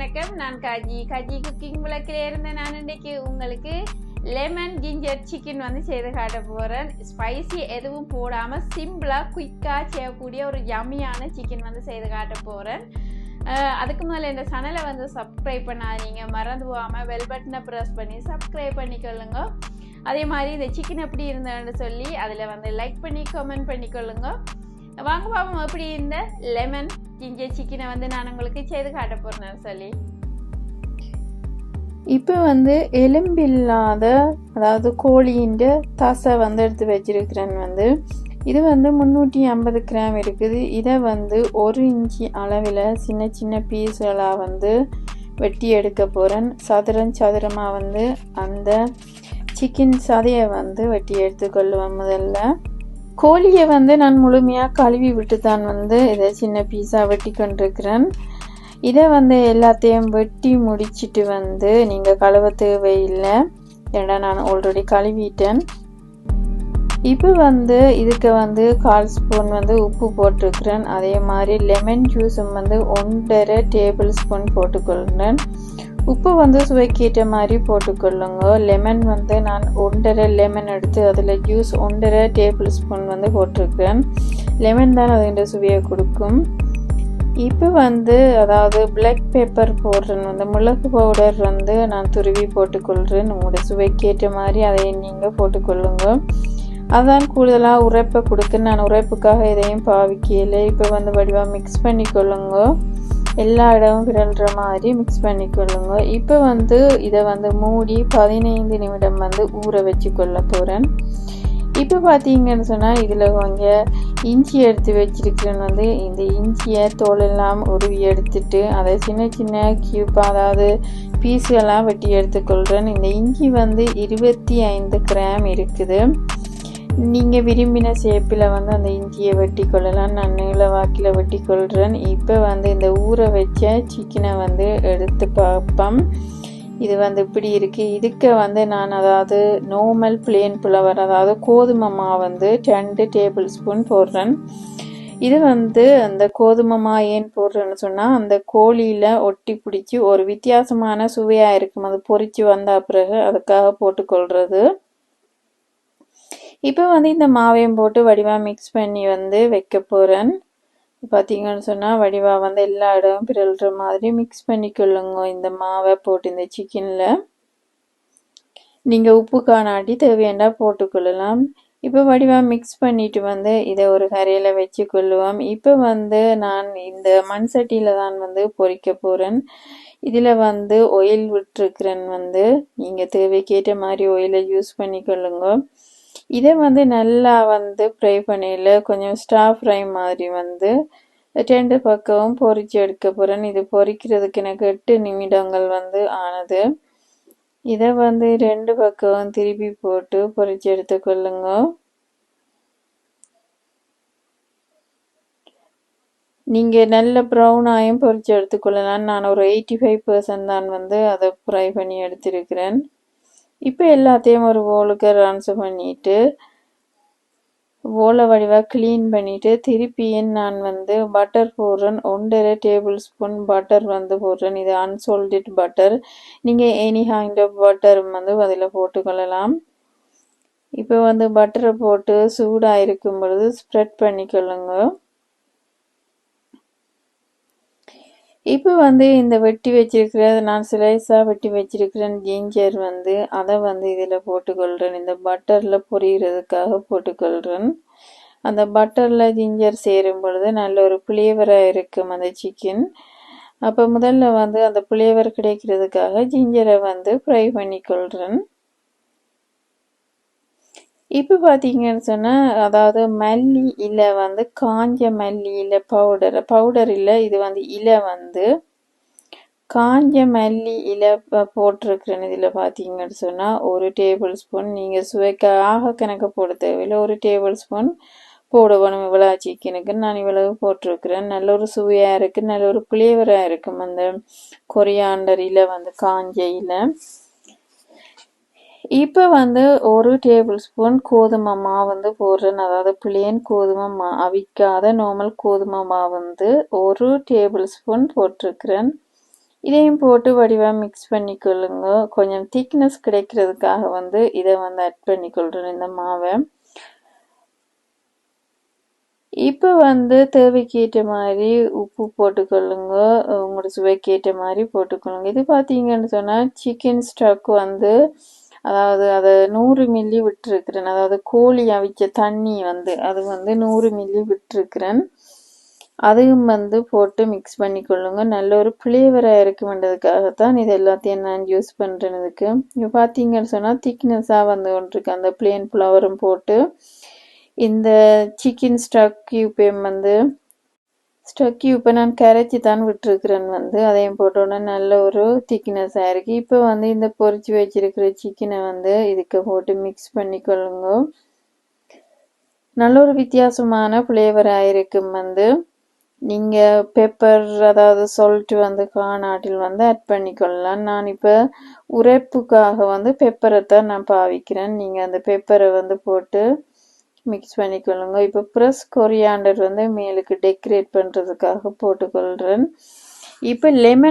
வணக்கம். நான் காஜி. காஜி குக்கிங் விளக்கில் இருந்த நான் இன்றைக்கு உங்களுக்கு லெமன் ஜிஞ்சர் சிக்கன் வந்து செய்து காட்ட போகிறேன் ஸ்பைசி எதுவும் போடாமல் சிம்பிளாக குயிக்காக செய்யக்கூடிய ஒரு யம்மியான சிக்கன் வந்து செய்து காட்ட போகிறேன் அதுக்கு முதல்ல இந்த சேனலை வந்து சப்ஸ்கிரைப் பண்ணாதீங்க. மறந்து போகாமல் வெல் பட்டனை ப்ரெஸ் பண்ணி சப்ஸ்கிரைப் பண்ணிக்கொள்ளுங்க. அதே மாதிரி இந்த சிக்கன் எப்படி இருந்ததுன்னு சொல்லி அதில் வந்து லைக் பண்ணி கமெண்ட் பண்ணிக்கொள்ளுங்க. வாங்க பாப்போம். எப்படி இந்த லெமன் ஜிஞ்சர் சிக்கனை வந்து நான் உங்களுக்கு செய்து காட்ட போறேன் சொல்லி. இப்போ வந்து எலும்பில்லாத அதாவது கோழியின் தசை வந்து எடுத்து வச்சிருக்கிறேன் வந்து. இது வந்து முந்நூற்றி ஐம்பது கிராம் இருக்குது. இதை வந்து ஒரு இன்ச்சி அளவில் சின்ன சின்ன பீஸ்களாக வந்து வெட்டி எடுக்க போகிறேன் சதுரம் சதுரமாக வந்து அந்த சிக்கன் சதையை வந்து வெட்டி எடுத்துக்கொள்வேன் முதல்ல. கோழியை வந்து நான் முழுமையாக கழுவி விட்டு தான் வந்து இதை சின்ன பீஸாக வெட்டி கொண்டிருக்கிறேன். இதை வந்து எல்லாத்தையும் வெட்டி முடிச்சிட்டு வந்து நீங்கள் கழுவ தேவையில்லை. ஏன்னா நான் ஆல்ரெடி கழுவிட்டேன். இப்போ வந்து இதுக்கு வந்து கால் ஸ்பூன் வந்து உப்பு போட்டிருக்கிறேன். அதே மாதிரி லெமன் ஜூஸும் வந்து ஒன்றரை டேபிள் ஸ்பூன் போட்டுக்கொள்கிறேன். உப்பு வந்து சுவைக்கேற்ற மாதிரி போட்டுக்கொள்ளுங்க. லெமன் வந்து நான் ஒன்றரை லெமன் எடுத்து அதில் ஜூஸ் ஒன்றரை டேபிள் ஸ்பூன் வந்து போட்டிருக்கிறேன் லெமன் தான் அதுன்ற சுவையை கொடுக்கும். இப்போ வந்து அதாவது பிளாக் பேப்பர் போடுறேன் வந்து மிளகு பவுடர் வந்து நான் துருவி போட்டுக்கொள்கிறேன் உங்களோட சுவைக்கேற்ற மாதிரி அதை நீங்கள் போட்டுக்கொள்ளுங்க. அதான் கூடுதலாக உரைப்பை கொடுக்க நான் உரைப்புக்காக இதையும் பாவிக்கலை. இப்போ வந்து வடிவாக மிக்ஸ் பண்ணிக்கொள்ளுங்க. எல்லா இடமும் விரல்ற மாதிரி மிக்ஸ் பண்ணிக்கொள்ளுங்க. இப்போ வந்து இதை வந்து மூடி பதினைந்து நிமிடம் வந்து ஊற வச்சு கொள்ள போகிறேன் இப்போ பார்த்தீங்கன்னு சொன்னால் இதில் கொஞ்சம் இஞ்சி எடுத்து வச்சிருக்கிறேன் வந்து. இந்த இஞ்சியை தோலெல்லாம் உருவி எடுத்துட்டு அதை சின்ன சின்ன கியூப் அதாவது பீஸுகள்லாம் வெட்டி எடுத்துக்கொள்கிறேன் இந்த இஞ்சி வந்து இருபத்தி ஐந்து கிராம் இருக்குது. நீங்கள் விரும்பின சேப்பில் வந்து அந்த இஞ்சியை வெட்டி கொள்ளலாம் நான் நீள வாக்கில் வெட்டி கொள்கிறேன் இப்போ வந்து இந்த ஊற வச்ச சிக்கனை வந்து எடுத்து பார்ப்போம் இது வந்து இப்படி இருக்குது இதுக்கு வந்து நான் அதாவது நார்மல் பிளேன் புலவர் அதாவது கோதுமை மாவு வந்து ரெண்டு டேபிள் ஸ்பூன் போடுறேன். இது வந்து அந்த கோதுமை மா ஏன் போடுறேன்னு சொன்னால் அந்த கோழியில் ஒட்டி பிடிச்சி ஒரு வித்தியாசமான சுவையாக இருக்கும். அது பொறிச்சு வந்த பிறகு அதுக்காக போட்டுக்கொள்கிறது இப்போ வந்து இந்த மாவையும் போட்டு வடிவாக மிக்ஸ் பண்ணி வந்து வைக்க போகிறேன் பார்த்தீங்கன்னு சொன்னால் வடிவாக வந்து எல்லா இடமும் பிறல்ற மாதிரி மிக்ஸ் பண்ணிக்கொள்ளுங்க இந்த மாவை போட்டு இந்த சிக்கனில் நீங்கள் உப்பு காணாட்டி தேவையாண்டா போட்டுக்கொள்ளலாம் இப்போ வடிவாக மிக்ஸ் பண்ணிட்டு வந்து இதை ஒரு கரையில் வச்சு கொள்ளுவோம். இப்போ வந்து நான் இந்த மண் சட்டியில் தான் வந்து பொறிக்க போகிறேன் இதில் வந்து ஒயில் விட்டுருக்கிறேன் வந்து. நீங்கள் தேவைக்கேற்ற மாதிரி ஒயிலை யூஸ் பண்ணிக்கொள்ளுங்க. இதை வந்து நல்லா வந்து ஃப்ரை பண்ணியில் கொஞ்சம் ஸ்டாஃப் ஃப்ரை மாதிரி வந்து ரெண்டு பக்கமும் பொரிச்சு எடுக்க போகிறேன் இது பொறிக்கிறதுக்கு எனக்கு எட்டு நிமிடங்கள் வந்து ஆனது. இதை வந்து ரெண்டு பக்கமும் திருப்பி போட்டு பொரிச்சு எடுத்துக்கொள்ளுங்க நீங்கள் நல்ல ப்ரௌனாயும் பொரிச்சு எடுத்துக்கொள்ளலாம் நான் ஒரு எயிட்டி ஃபைவ் பர்சன்ட் தான் வந்து அதை ஃப்ரை பண்ணி எடுத்திருக்கிறேன். இப்போ எல்லாத்தையும் ஒரு ஓலுக்கு ட்ரான்ஸ்ஃபர் பண்ணிட்டு ஓலை வடிவாக க்ளீன் பண்ணிவிட்டு திருப்பியும் நான் வந்து பட்டர் போடுறேன். ஒன்றரை டேபிள் ஸ்பூன் பட்டர் வந்து போடுறேன். இது அன்சோல்டட் பட்டர் நீங்கள் எனி ஹைண்ட் ஆஃப் பட்டர் வந்து அதில் போட்டுக்கொள்ளலாம். இப்போ வந்து பட்டரை போட்டு சூடாக இருக்கும் பொழுது ஸ்ப்ரெட் பண்ணிக்கொள்ளுங்க. இப்போ வந்து இந்த வெட்டி வச்சிருக்கிற நான் ஸ்லைஸாக வெட்டி வச்சிருக்கிற ஜிஞ்சர் வந்து அதை வந்து இதில் போட்டுக்கொள்கிறேன் இந்த பட்டரில் பொரியறதுக்காக போட்டுக்கொள்கிறேன் அந்த பட்டரில் ஜிஞ்சர் சேரும் பொழுது நல்ல ஒரு புளியவராக இருக்கும் அந்த சிக்கன் அப்போ முதல்ல வந்து அந்த புளியவர் கிடைக்கிறதுக்காக ஜிஞ்சரை வந்து ஃப்ரை பண்ணிக்கொள்கிறேன் இப்போ பார்த்தீங்கன்னு சொன்னால் அதாவது மல்லி இலை வந்து காஞ்ச மல்லி இலை பவுடர் பவுடர் இல்லை இது வந்து இலை வந்து காஞ்ச மல்லி இலை போட்டிருக்கிறேன் இதில் பார்த்தீங்கன்னு சொன்னால் ஒரு டேபிள் ஸ்பூன் நீங்கள் சுவைக்காக கணக்கு போட தேவையில்லை ஒரு டேபிள் ஸ்பூன் போடுவோம் இவ்வளோ சிக்கனுக்கு நான் இவ்வளவு போட்டிருக்கிறேன். நல்ல ஒரு சுவையாக இருக்குது நல்ல ஒரு ஃப்ளேவராக இருக்கும் அந்த கொரியாண்டர் இலை வந்து காஞ்ச இலை. இப்போ வந்து ஒரு டேபிள் ஸ்பூன் கோதுமை மாவு வந்து போடுறேன். அதாவது பிளேன் கோதுமை மா அவிக்காத நார்மல் கோதுமை மாவு வந்து ஒரு டேபிள் ஸ்பூன் போட்டிருக்கிறேன். இதையும் போட்டு வடிவாக மிக்ஸ் பண்ணிக்கொள்ளுங்க. கொஞ்சம் திக்னஸ் கிடைக்கிறதுக்காக வந்து இதை வந்து ஆட் பண்ணிக்கொள்கிறேன் இந்த மாவை. இப்போ வந்து தேவைக்கேற்ற மாதிரி உப்பு போட்டுக்கொள்ளுங்க. உங்களோட சுவைக்கு ஏற்ற மாதிரி போட்டுக்கொள்ளுங்க. இது பார்த்தீங்கன்னு சொன்னால் சிக்கன் ஸ்டாக் வந்து அதாவது அதை நூறு மில்லி விட்டுருக்கிறேன். அதாவது கோழி அவிச்ச தண்ணி வந்து அது வந்து நூறு மில்லி விட்டுருக்கிறேன். அதையும் வந்து போட்டு மிக்ஸ் பண்ணி கொள்ளுங்க. நல்ல ஒரு ஃப்ளேவராக இருக்குமென்றதுக்காகத்தான் இது எல்லாத்தையும் நான் யூஸ் பண்ணுறதுக்கு இதுக்கு. இப்போ பார்த்தீங்கன்னு சொன்னால் திக்னஸாக வந்து கொண்டிருக்கு. அந்த பிளேன் ஃப்ளவரும் போட்டு இந்த சிக்கன் ஸ்டக் கியூப்பையும் வந்து ஸ்டக் இப்போ நான் கரைச்சி தான் விட்டுருக்கிறேன் வந்து. அதையும் போட்டோன்னே நல்ல ஒரு திக்னஸாக இருக்குது இப்போ வந்து இந்த பொறிச்சு வச்சிருக்கிற சிக்கனை வந்து இதுக்கு போட்டு மிக்ஸ் பண்ணிக்கொள்ளுங்க. நல்ல ஒரு வித்தியாசமான ஃப்ளேவராக இருக்கும் வந்து. நீங்கள் பெப்பர் அதாவது சொல்லிட்டு வந்து காணாட்டில் வந்து ஆட் பண்ணிக்கொள்ளலாம். நான் இப்போ உரைப்புக்காக வந்து பெப்பரை தான் நான் பாவிக்கிறேன். நீங்கள் அந்த பெப்பரை வந்து போட்டு மிக்ஸ் பண்ணிக்கொள்ளுங்க. இப்போ ப்ரெஸ் கொரியாண்டர் வந்து மேலுக்கு டெக்கரேட் பண்ணுறதுக்காக போட்டுக்கொள்கிறேன் இப்போ லெமன்